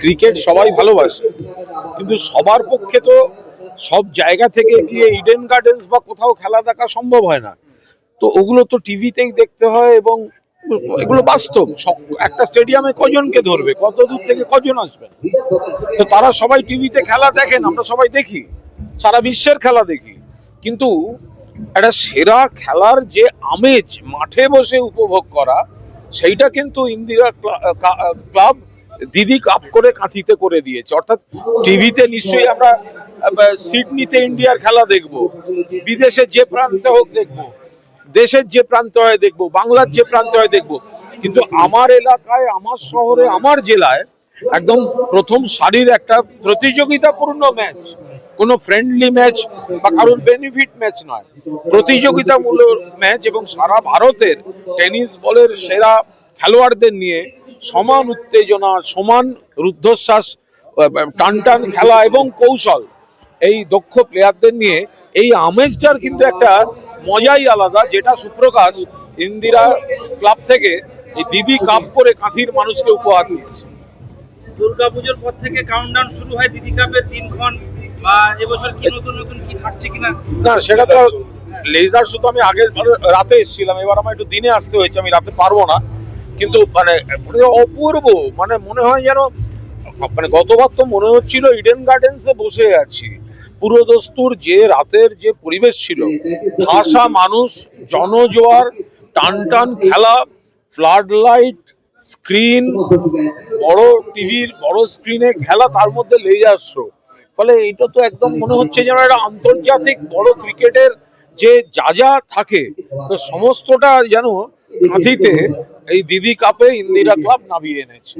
Cricket সবাই ভালোবাসে। কিন্তু সবার পক্ষে তো সব জায়গা থেকে গিয়ে ইডেন গার্ডেন্স বা কোথাও খেলা দেখা সম্ভব হয় না। তো ওগুলো তো টিভিতেই দেখতে হয় এবং এগুলো বাস্তব। একটা স্টেডিয়ামে কজনকে ধরবে? কত দূর থেকে কজন আসবে? তো তারা সবাই টিভিতে খেলা দেখেন, আমরা সবাই দেখি। সারা বিশ্বের খেলা দেখি। কিন্তু একটা সেরা খেলার যে আমেজ মাঠে বসে উপভোগ করা, সেইটা কিন্তু ইন্দিরা ক্লাব দিদি কাপ করে কাঁথিতে করে দিয়েছে। অর্থাৎ টিভিতে নিশ্চয়ই আমরা সিডনিতে ইন্ডিয়ার খেলা দেখব। বিদেশে যে প্রান্তে হোক দেখব। দেশের যে প্রান্ত হয় দেখব। বাংলার যে প্রান্ত হয় দেখব। কিন্তু আমার এলাকায়, আমার শহরে, আমার জেলায় একদম প্রথম সারির একটা প্রতিযোগিতাপূর্ণ ম্যাচ। কোনো ফ্রেন্ডলি ম্যাচ বা কারোর বেনিফিট ম্যাচ নয়। প্রতিযোগিতামূলক ম্যাচ এবং সারা ভারতের টেনিস বলের সেরা খেলোয়াড়দের নিয়ে সমান উত্তেজনা সমান রুদ্ধশ্বাস আহ, টান টান খেলা এবং কৌশল এই দক্ষ প্লেয়ারদের নিয়ে এই আমেজটার কিন্তু একটা মজাই আলাদা যেটা সুপ্রকাশ ইন্দিরা ক্লাব থেকে এই দিদি কাপ করে কাঁথির মানুষকে উপহার দিয়েছে। দুর্গাপুজোর পর থেকে কাউন্টডাউন শুরু হয় দিদি কাপের দিনক্ষণ বা এবছর কি নতুন নতুন কি থাকছে কিনা? না সেটা তো লেজার শুধু আমি আগে রাতে এসেছিলাম এবার আমার একটু দিনে আসতে হয়েছে আমি রাতে পারব না। কিন্তু মানে মানে অপূর্ব মানে মনে হয় যেন মানে গতবার তো মনে হচ্ছিল ইডেন গার্ডেন্সে বসে আছি। পুরোদস্তুর যে রাতের যে পরিবেশ ছিল ভাষা মানুষ, জনজোয়ার টান টান খেলা ফ্লাড লাইট স্ক্রিন বড় টিভির বড় স্ক্রিনে খেলা, তার মধ্যে লেজার শো ফলে এটা তো একদম মনে হচ্ছে যেন একটা আন্তর্জাতিক বড় ক্রিকেটের যে যা যা থাকে, তো সমস্তটা যেন কাঁথিতে এই দিদি কাপে ইন্দিরা ক্লাব নামিয়ে এনেছে।